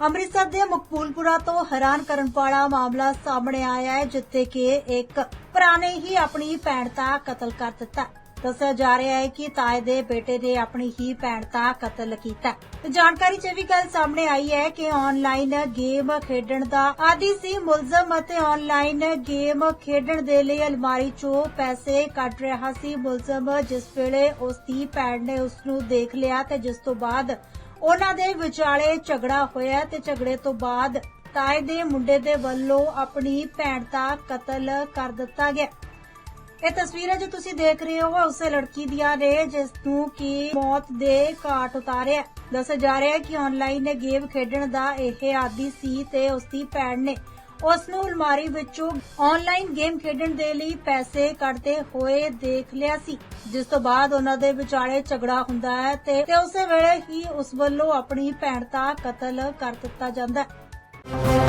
ਅੰਮ੍ਰਿਤਸਰ ਦੇ ਮਕਬੂਲਪੁਰਾ ਤੋਂ ਹੈਰਾਨ ਕਰਨ ਵਾਲਾ ਮਾਮਲਾ ਸਾਹਮਣੇ ਆਇਆ ਹੈ, ਜਿੱਥੇ ਕਿ ਇੱਕ ਭਰਾ ਨੇ ਹੀ ਆਪਣੀ ਭੈਣ ਦਾ ਕਤਲ ਕਰ ਦਿੱਤਾ ਦੱਸਿਆ ਜਾ ਰਿਹਾ ਹੈ ਕਿ ਤਾਏ ਦੇ ਬੇਟੇ ਨੇ ਆਪਣੀ ਹੀ ਭੈਣ ਦਾ ਕਤਲ ਕੀਤਾ ਤੇ ਜਾਣਕਾਰੀ 'ਚ ਇਹ ਵੀ ਗੱਲ ਸਾਹਮਣੇ ਆਈ ਹੈ ਕਿ ਆਨਲਾਈਨ ਗੇਮ ਖੇਡਣ ਦਾ ਆਦੀ ਸੀ ਮੁਲਜ਼ਮ ਅਤੇ ਆਨਲਾਈਨ ਗੇਮ ਖੇਡਣ ਦੇ ਲਈ ਅਲਮਾਰੀ 'ਚੋਂ ਪੈਸੇ ਕੱਢ ਰਿਹਾ ਸੀ ਮੁਲਜ਼ਮ, ਜਿਸ ਵੇਲੇ ਉਸ ਦੀ ਭੈਣ ਨੇ ਉਸ ਨੂੰ ਦੇਖ ਲਿਆ ਤੇ ਜਿਸ ਤੋਂ ਬਾਅਦ ਉਹਨਾਂ ਦੇ ਵਿਚਾਲੇ ਝਗੜਾ ਹੋਇਆ ਤੇ ਝਗੜੇ ਤੋਂ ਬਾਅਦ ਤਾਏ ਦੇ ਮੁੰਡੇ ਦੇ ਵੱਲੋਂ ਆਪਣੀ ਭੈਣ ਦਾ ਕਤਲ ਕਰ ਦਿੱਤਾ ਗਿਆ। ਇਹ ਤਸਵੀਰਾਂ ਜੋ ਤੁਸੀਂ ਦੇਖ ਰਹੇ ਹੋ, ਉਸੇ ਲੜਕੀ ਦੀਆਂ ਨੇ ਜਿਸ ਨੂੰ ਕਿ ਮੌਤ ਦੇ ਘਾਟ ਉਤਾਰਿਆ। ਦੱਸਿਆ ਜਾ ਰਿਹਾ ਹੈ ਕਿ ਆਨਲਾਈਨ ਗੇਮ ਖੇਡਣ ਦਾ ਇਹ ਆਦੀ ਸੀ ਤੇ ਉਸ ਦੀ ਭੈਣ ਨੇ ਉਸ ਨੂੰ ਅਲਮਾਰੀ ਵਿੱਚੋਂ ਆਨਲਾਈਨ ਗੇਮ ਖੇਡਣ ਦੇ ਲਈ ਪੈਸੇ ਕੱਢਦੇ ਹੋਏ ਦੇਖ ਲਿਆ ਸੀ। ਜਿਸ ਤੋਂ ਬਾਅਦ ਉਹਨਾਂ ਦੇ ਵਿਚਾਲੇ ਝਗੜਾ ਹੁੰਦਾ ਹੈ ਤੇ ਉਸੇ ਵੇਲੇ ਹੀ ਉਸ ਵੱਲੋਂ ਆਪਣੀ ਭੈਣ ਦਾ ਕਤਲ ਕਰ ਦਿੱਤਾ ਜਾਂਦਾ ਹੈ।